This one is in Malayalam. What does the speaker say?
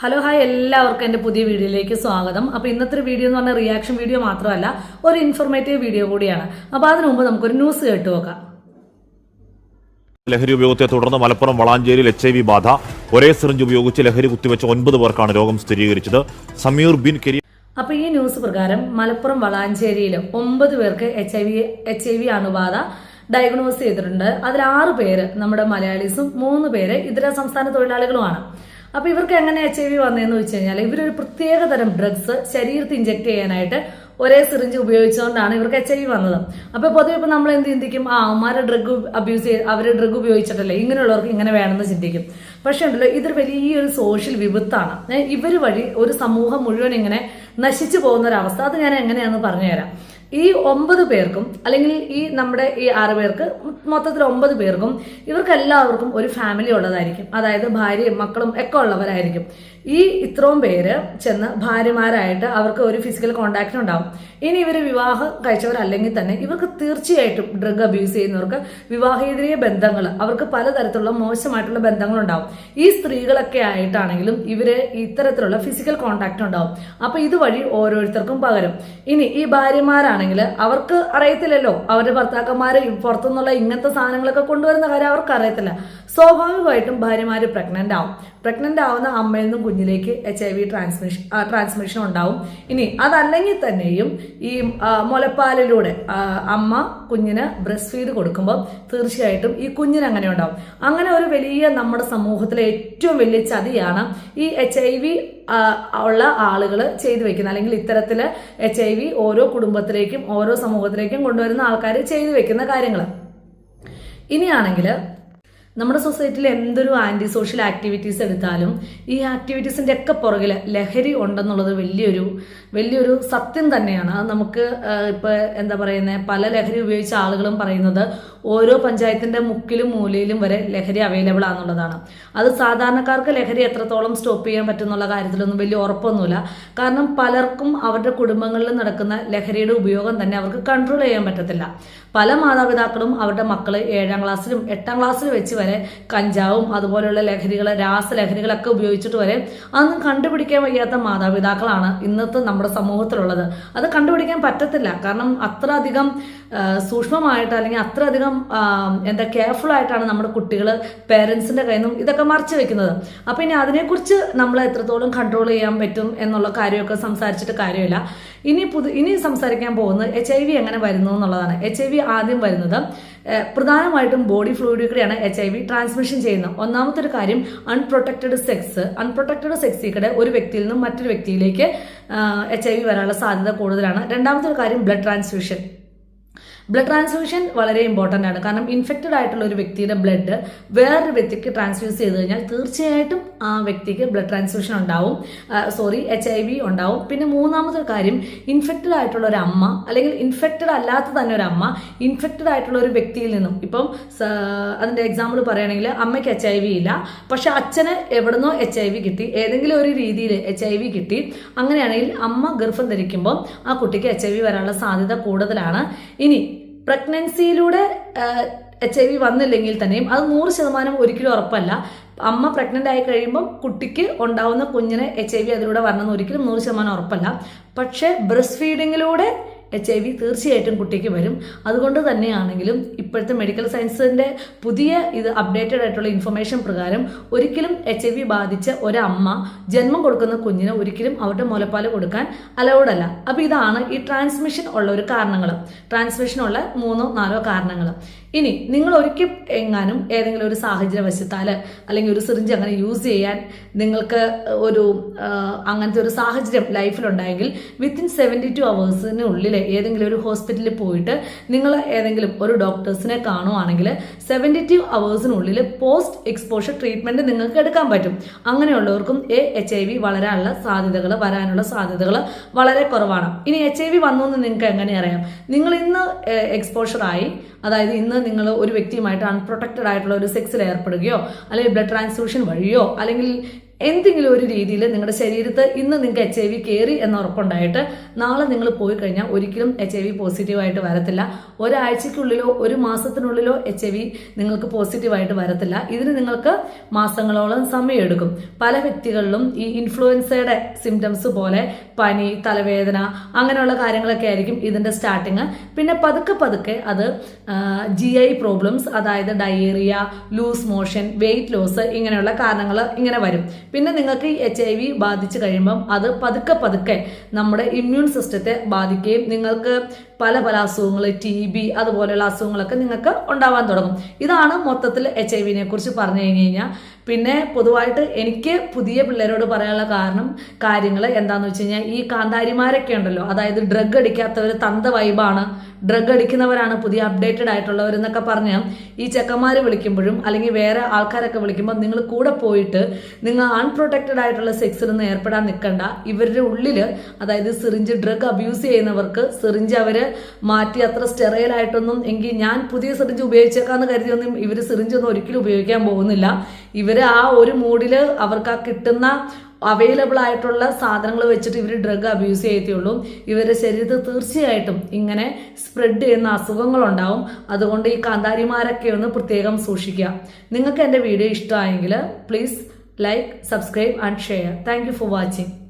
ഹലോ ഹായ് എല്ലാവർക്കും എന്റെ പുതിയ വീഡിയോയിലേക്ക് സ്വാഗതം. അപ്പോൾ ഇന്നത്തെ വീഡിയോ എന്ന് പറഞ്ഞാൽ റിയാക്ഷൻ വീഡിയോ മാത്രമല്ല ഒരു ഇൻഫോർമേറ്റീവ് വീഡിയോ കൂടിയാണ്. അപ്പോൾ അതിനു മുമ്പ് നമുക്കൊരു ന്യൂസ് കേട്ടു നോക്കാം. ലഹരി ഉപയോഗത്തെ തുടർന്ന് മലപ്പുറം വളാഞ്ചേരിയിൽ എച്ച് ഐ വി ബാധ. ഒരേ സിറിഞ്ച് ഉപയോഗിച്ച് ലഹരി കുത്തിവെച്ച ഒൻപത് പേർക്കാണ് രോഗം സ്ഥിരീകരിച്ചത്. സമീർ ബിൻ കെരി അപ്പോൾ ഈ ന്യൂസ് പ്രകാരം മലപ്പുറം വളാഞ്ചേരിയിൽ ഒമ്പത് പേർക്ക് H I V H I V അണുബാധ ഡയഗ്നോസ് ചെയ്തിട്ടുണ്ട്. അതിൽ ആറ് പേര് നമ്മുടെ മലയാളീസും മൂന്ന് പേര് ഇതര സംസ്ഥാന തൊഴിലാളികളുമാണ്. അപ്പോൾ ഇവർക്ക് എങ്ങനെ എച്ച് ഐ വി വന്നതെന്ന് വെച്ച് കഴിഞ്ഞാൽ ഇവരൊരു പ്രത്യേക തരം ഡ്രഗ്സ് ശരീരത്തിൽ ഇഞ്ചെക്ട് ചെയ്യാനായിട്ട് ഒരേ സിറിഞ്ച് ഉപയോഗിച്ചുകൊണ്ടാണ് ഇവർക്ക് എച്ച് ഐ വി വന്നത്. അപ്പോൾ പൊതുവെ ഇപ്പോൾ നമ്മൾ എന്ത് ചിന്തിക്കും? ആ അമ്മമാരെ ഡ്രഗ് അബ്യൂസ് ചെയ്ത് അവർ ഡ്രഗ് ഉപയോഗിച്ചിട്ടല്ലേ ഇങ്ങനെയുള്ളവർക്ക് ഇങ്ങനെ വേണമെന്ന് ചിന്തിക്കും. പക്ഷേ ഉണ്ടല്ലോ ഇതൊരു വലിയൊരു സോഷ്യൽ വിപത്താണ്. ഇവർ വഴി ഒരു സമൂഹം മുഴുവൻ ഇങ്ങനെ നശിച്ചു പോകുന്ന ഒരു അവസ്ഥ അത് ഞാൻ എങ്ങനെയാണെന്ന് പറഞ്ഞുതരാം. ഈ ഒമ്പത് പേർക്കും അല്ലെങ്കിൽ ഈ നമ്മുടെ ഈ ആറ് പേർക്ക് മൊത്തത്തിൽ ഒമ്പത് പേർക്കും ഇവർക്ക് എല്ലാവർക്കും ഒരു ഫാമിലി ഉള്ളതായിരിക്കും. അതായത് ഭാര്യയും മക്കളും ഒക്കെ ഉള്ളവരായിരിക്കും. ഈ ഇത്രയും പേര് ചെന്ന് ഭാര്യമാരായിട്ട് അവർക്ക് ഒരു ഫിസിക്കൽ കോണ്ടാക്റ്റ് ഉണ്ടാവും. ഇനി ഇവർ വിവാഹം കഴിച്ചവരല്ലെങ്കിൽ തന്നെ ഇവർക്ക് തീർച്ചയായിട്ടും ഡ്രഗ് അബ്യൂസ് ചെയ്യുന്നവർക്ക് വിവാഹേതരീയ ബന്ധങ്ങൾ അവർക്ക് പലതരത്തിലുള്ള മോശമായിട്ടുള്ള ബന്ധങ്ങളുണ്ടാവും. ഈ സ്ത്രീകളൊക്കെ ആയിട്ടാണെങ്കിലും ഇവർ ഇത്തരത്തിലുള്ള ഫിസിക്കൽ കോണ്ടാക്റ്റ് ഉണ്ടാവും. അപ്പൊ ഇതുവഴി ഓരോരുത്തർക്കും പകരും. ഇനി ഈ ഭാര്യമാരാണെങ്കിൽ അവർക്ക് അറിയത്തില്ലല്ലോ. അവരുടെ ഭർത്താക്കന്മാർ പുറത്തുനിന്നുള്ള ഇങ്ങനത്തെ സാധനങ്ങളൊക്കെ കൊണ്ടുവരുന്ന കാര്യം അവർക്ക് അറിയത്തില്ല. സ്വാഭാവികമായിട്ടും ഭാര്യമാര് പ്രഗ്നന്റ് ആവും. പ്രഗ്നന്റ് ആവുന്ന അമ്മയിൽ നിന്നും കുഞ്ഞിലേക്ക് H I V transmission transmission ഉണ്ടാവും. ഇനി അതല്ലെങ്കിൽ തന്നെയും ഈ മുലപ്പാലിലൂടെ അമ്മ കുഞ്ഞിന് ബ്രസ്റ്റ് ഫീഡ് കൊടുക്കുമ്പോൾ തീർച്ചയായിട്ടും ഈ കുഞ്ഞിന് അങ്ങനെ ഉണ്ടാവും. അങ്ങനെ ഒരു വലിയ നമ്മുടെ സമൂഹത്തിലെ ഏറ്റവും വലിയ ചതിയാണ് ഈ എച്ച് ഐ വി ഉള്ള ആളുകൾ ചെയ്തു വെക്കുന്നത്. അല്ലെങ്കിൽ ഇത്തരത്തിൽ എച്ച് ഐ വി ഓരോ കുടുംബത്തിലേക്കും ഓരോ സമൂഹത്തിലേക്കും കൊണ്ടുവരുന്ന ആൾക്കാർ ചെയ്തു വെക്കുന്ന കാര്യങ്ങൾ ഇനിയാണെങ്കിൽ നമ്മുടെ സൊസൈറ്റിയിൽ എന്തൊരു ആന്റി സോഷ്യൽ ആക്ടിവിറ്റീസ് എടുത്താലും ഈ ആക്ടിവിറ്റീസിന്റെ ഒക്കെ പുറകിൽ ലഹരി ഉണ്ടെന്നുള്ളത് വലിയൊരു വലിയൊരു സത്യം തന്നെയാണ്. അത് നമുക്ക് ഇപ്പോൾ ഇപ്പൊ എന്താ പറയുന്നത് പല ലഹരി ഉപയോഗിച്ച ആളുകളും പറയുന്നത് ഓരോ പഞ്ചായത്തിന്റെ മുക്കിലും മൂലയിലും വരെ ലഹരി അവൈലബിൾ ആണെന്നുള്ളതാണ്. അത് സാധാരണക്കാർക്ക് ലഹരി എത്രത്തോളം സ്റ്റോപ്പ് ചെയ്യാൻ പറ്റുന്നുള്ള കാര്യത്തിലൊന്നും വലിയ ഉറപ്പൊന്നുമില്ല. കാരണം പലർക്കും അവരുടെ കുടുംബങ്ങളിൽ നടക്കുന്ന ലഹരിയുടെ ഉപയോഗം തന്നെ അവർക്ക് കൺട്രോൾ ചെയ്യാൻ പറ്റത്തില്ല. പല മാതാപിതാക്കളും അവരുടെ മക്കൾ ഏഴാം ക്ലാസ്സിലും എട്ടാം ക്ലാസ്സിലും വെച്ച് വരെ കഞ്ചാവും അതുപോലെയുള്ള ലഹരികൾ രാസലഹരികളൊക്കെ ഉപയോഗിച്ചിട്ട് വരെ അതൊന്നും കണ്ടുപിടിക്കാൻ വയ്യാത്ത മാതാപിതാക്കളാണ് ഇന്നത്തെ നമ്മുടെ സമൂഹത്തിലുള്ളത്. അത് കണ്ടുപിടിക്കാൻ പറ്റത്തില്ല. കാരണം അത്ര അധികം സൂക്ഷ്മമായിട്ട് അല്ലെങ്കിൽ അത്ര അധികം എന്താ കെയർഫുൾ ആയിട്ടാണ് നമ്മുടെ കുട്ടികൾ പേരൻസിന്റെ കയ്യിൽ നിന്നും ഇതൊക്കെ മറച്ചു വെക്കുന്നത്. അപ്പൊ ഇനി അതിനെക്കുറിച്ച് നമ്മൾ എത്രത്തോളം കൺട്രോൾ ചെയ്യാൻ പറ്റും എന്നുള്ള കാര്യമൊക്കെ സംസാരിച്ചിട്ട് കാര്യമില്ല. ഇനി പുതു ഇനി സംസാരിക്കാൻ പോകുന്നത് എച്ച് ഐ വി എങ്ങനെ വരുന്നു എന്നുള്ളതാണ്. എച്ച് ഐ വി ആദ്യം വരുന്നത് പ്രധാനമായിട്ടും ബോഡി ഫ്ലൂയിഡിൽ കൂടെയാണ് എച്ച് ഐ വി ട്രാൻസ്മിഷൻ ചെയ്യുന്നത്. ഒന്നാമത്തെ ഒരു കാര്യം അൺപ്രൊട്ടക്റ്റഡ് സെക്സ് അൺപ്രൊട്ടക്റ്റഡ് സെക്സിൽ കൂടെ ഒരു വ്യക്തിയിൽ നിന്നും മറ്റൊരു വ്യക്തിയിലേക്ക് എച്ച് ഐ വി വരാനുള്ള സാധ്യത കൂടുതലാണ്. രണ്ടാമത്തെ ഒരു കാര്യം ബ്ലഡ് ട്രാൻസ്ഫ്യൂഷൻ ബ്ലഡ് ട്രാൻസ്ഫ്യൂഷൻ വളരെ ഇമ്പോർട്ടന്റ് ആണ്. കാരണം ഇൻഫെക്റ്റഡ് ആയിട്ടുള്ള ഒരു വ്യക്തിയുടെ ബ്ലഡ് വേറൊരു വ്യക്തിക്ക് ട്രാൻസ്ഫ്യൂസ് ചെയ്ത് കഴിഞ്ഞാൽ തീർച്ചയായിട്ടും ആ വ്യക്തിക്ക് ബ്ലഡ് ട്രാൻസ്ഫ്യൂഷൻ ഉണ്ടാവും. സോറി എച്ച് ഐ വി ഉണ്ടാവും. പിന്നെ മൂന്നാമത്തെ കാര്യം ഇൻഫെക്റ്റഡ് ആയിട്ടുള്ള ഒരു അമ്മ അല്ലെങ്കിൽ ഇൻഫെക്റ്റഡ് അല്ലാത്ത തന്നെ ഒരു അമ്മ ഇൻഫെക്റ്റഡ് ആയിട്ടുള്ള ഒരു വ്യക്തിയിൽ നിന്നും ഇപ്പം അതിന്റെ എക്സാമ്പിൾ പറയുകയാണെങ്കിൽ അമ്മയ്ക്ക് എച്ച് ഐ വി ഇല്ല. പക്ഷെ അച്ഛന് എവിടുന്നോ എച്ച് ഐ വി കിട്ടി. ഏതെങ്കിലും ഒരു രീതിയിൽ എച്ച് ഐ വി കിട്ടി. അങ്ങനെയാണെങ്കിൽ അമ്മ ഗർഭം ധരിക്കുമ്പോൾ ആ കുട്ടിക്ക് എച്ച് ഐ വി വരാനുള്ള സാധ്യത കൂടുതലാണ്. ഇനി പ്രഗ്നൻസിയിലൂടെ എച്ച് ഐ വി വന്നില്ലെങ്കിൽ തന്നെയും അത് നൂറ് ശതമാനം ഒരിക്കലും ഉറപ്പല്ല. അമ്മ പ്രഗ്നന്റ് ആയി കഴിയുമ്പോൾ കുട്ടിക്ക് ഉണ്ടാവുന്ന കുഞ്ഞിനെ എച്ച് ഐ വി അതിലൂടെ വരണമെന്ന് ഒരിക്കലും നൂറ് ശതമാനം ഉറപ്പല്ല. പക്ഷേ ബ്രസ്റ്റ് ഫീഡിങ്ങിലൂടെ എച്ച് ഐ വി തീർച്ചയായിട്ടും കുട്ടിക്ക് വരും. അതുകൊണ്ട് തന്നെയാണെങ്കിലും ഇപ്പോഴത്തെ മെഡിക്കൽ സയൻസിന്റെ പുതിയ ഇത് അപ്ഡേറ്റഡ് ആയിട്ടുള്ള ഇൻഫർമേഷൻ പ്രകാരം ഒരിക്കലും എച്ച് ഐ വി ബാധിച്ച ഒരമ്മ ജന്മം കൊടുക്കുന്ന കുഞ്ഞിന് ഒരിക്കലും അവരുടെ മുലപ്പാൽ കൊടുക്കാൻ അലൗഡ് അല്ല. അപ്പോൾ ഇതാണ് ഈ ട്രാൻസ്മിഷൻ ഉള്ള ഒരു കാരണങ്ങൾ ട്രാൻസ്മിഷൻ ഉള്ള മൂന്നോ നാലോ കാരണങ്ങൾ ഇനി നിങ്ങൾ ഒരിക്കൽ എങ്ങാനും ഏതെങ്കിലും ഒരു സാഹചര്യ വശത്താൽ അല്ലെങ്കിൽ ഒരു സിറിഞ്ച് അങ്ങനെ യൂസ് ചെയ്യാൻ നിങ്ങൾക്ക് ഒരു അങ്ങനത്തെ ഒരു സാഹചര്യം ലൈഫിലുണ്ടായെങ്കിൽ വിത്തിൻ സെവന്റി ടു അവേഴ്സിനുള്ളിൽ ഏതെങ്കിലും ഒരു ഹോസ്പിറ്റലിൽ പോയിട്ട് നിങ്ങൾ ഏതെങ്കിലും ഒരു ഡോക്ടേഴ്സിനെ കാണുവാണെങ്കിൽ സെവന്റി ടു അവേഴ്സിനുള്ളിൽ പോസ്റ്റ് എക്സ്പോഷർ ട്രീറ്റ്മെന്റ് നിങ്ങൾക്ക് എടുക്കാൻ പറ്റും. അങ്ങനെയുള്ളവർക്കും എ എച്ച് ഐ വി വളരാനുള്ള സാധ്യതകൾ വരാനുള്ള സാധ്യതകൾ വളരെ കുറവാണ്. ഇനി എച്ച് ഐ വി വന്നു എന്ന് നിങ്ങൾക്ക് എങ്ങനെ അറിയാം? നിങ്ങൾ ഇന്ന് എക്സ്പോഷറായി അതായത് ഇന്ന് നിങ്ങൾ ഒരു വ്യക്തിയുമായിട്ട് അൺപ്രൊട്ടക്റ്റഡ് ആയിട്ടുള്ള ഒരു സെക്സിൽ ഏർപ്പെടുകയോ അല്ലെങ്കിൽ ബ്ലഡ് ട്രാൻസ്ഫ്യൂഷൻ വഴിയോ അല്ലെങ്കിൽ എന്തെങ്കിലും ഒരു രീതിയിൽ നിങ്ങളുടെ ശരീരത്ത് ഇന്ന് നിങ്ങൾക്ക് എച്ച് ഐ വി കയറി എന്ന് ഉറപ്പുണ്ടായിട്ട് നാളെ നിങ്ങൾ പോയി കഴിഞ്ഞാൽ ഒരിക്കലും എച്ച് ഐ വി പോസിറ്റീവായിട്ട് വരത്തില്ല. ഒരാഴ്ചയ്ക്കുള്ളിലോ ഒരു മാസത്തിനുള്ളിലോ എച്ച് ഐ വി നിങ്ങൾക്ക് പോസിറ്റീവായിട്ട് വരത്തില്ല. ഇതിന് നിങ്ങൾക്ക് മാസങ്ങളോളം സമയമെടുക്കും. പല വ്യക്തികളിലും ഈ ഇൻഫ്ലുവൻസയുടെ സിംറ്റംസ് പോലെ പനി തലവേദന അങ്ങനെയുള്ള കാര്യങ്ങളൊക്കെ ആയിരിക്കും ഇതിന്റെ സ്റ്റാർട്ടിങ് പിന്നെ പതുക്കെ പതുക്കെ അത് ജി ഐ പ്രോബ്ലംസ് അതായത് diarrhoea loose motion weight loss ഇങ്ങനെയുള്ള കാരണങ്ങൾ ഇങ്ങനെ വരും. പിന്നെ നിങ്ങൾക്ക് എച്ച് ഐ വി ബാധിച്ചു കഴിയുമ്പം അത് പതുക്കെ പതുക്കെ നമ്മുടെ ഇമ്മ്യൂൺ സിസ്റ്റത്തെ ബാധിക്കുകയും നിങ്ങൾക്ക് പല പല അസുഖങ്ങൾ ടി ബി അതുപോലെയുള്ള അസുഖങ്ങളൊക്കെ നിങ്ങൾക്ക് ഉണ്ടാവാൻ തുടങ്ങും. ഇതാണ് മൊത്തത്തിൽ എച്ച് ഐ വിനെ കുറിച്ച് പറഞ്ഞു കഴിഞ്ഞു കഴിഞ്ഞാൽ പിന്നെ പൊതുവായിട്ട് എനിക്ക് പുതിയ പിള്ളേരോട് പറയാനുള്ള കാരണം കാര്യങ്ങൾ എന്താണെന്ന് വെച്ച് കഴിഞ്ഞാൽ ഈ കാന്താരിമാരൊക്കെ ഉണ്ടല്ലോ അതായത് ഡ്രഗ് അടിക്കാത്തവർ തന്ത വൈബാണ് ഡ്രഗ് അടിക്കുന്നവരാണ് പുതിയ അപ്ഡേറ്റഡ് ആയിട്ടുള്ളവർ എന്നൊക്കെ പറഞ്ഞ് ഈ ചെക്കന്മാർ വിളിക്കുമ്പോഴും അല്ലെങ്കിൽ വേറെ ആൾക്കാരൊക്കെ വിളിക്കുമ്പോൾ നിങ്ങൾ കൂടെ പോയിട്ട് നിങ്ങൾ അൺപ്രൊട്ടക്റ്റഡ് ആയിട്ടുള്ള സെക്സിലൊന്നും ഏർപ്പെടാൻ നിൽക്കണ്ട ഇവരുടെ ഉള്ളിൽ അതായത് സിറിഞ്ച് ഡ്രഗ് അബ്യൂസ് ചെയ്യുന്നവർക്ക് സിറിഞ്ച് അവർ മാറ്റി അത്ര സ്റ്റെറയിലായിട്ടൊന്നും എങ്കിൽ ഞാൻ പുതിയ സിറിഞ്ച് ഉപയോഗിച്ചേക്കാന്ന് കരുതിയൊന്നും ഇവർ സിറിഞ്ച് ഒന്നും ഒരിക്കലും ഉപയോഗിക്കാൻ പോകുന്നില്ല. ഇവർ ആ ഒരു മൂഡിൽ അവർക്ക് ആ കിട്ടുന്ന അവൈലബിൾ ആയിട്ടുള്ള സാധനങ്ങൾ വെച്ചിട്ട് ഇവർ ഡ്രഗ് അബ്യൂസ് ചെയ്യത്തുള്ളൂ ഇവരുടെ ശരീരത്തിൽ തീർച്ചയായിട്ടും ഇങ്ങനെ സ്പ്രെഡ് ചെയ്യുന്ന അസുഖങ്ങളുണ്ടാവും അതുകൊണ്ട് ഈ കാന്താരിമാരൊക്കെ ഒന്ന് പ്രത്യേകം സൂക്ഷിക്കുക. നിങ്ങൾക്ക് എന്റെ വീഡിയോ ഇഷ്ടമായെങ്കിൽ please like subscribe and share thank for watching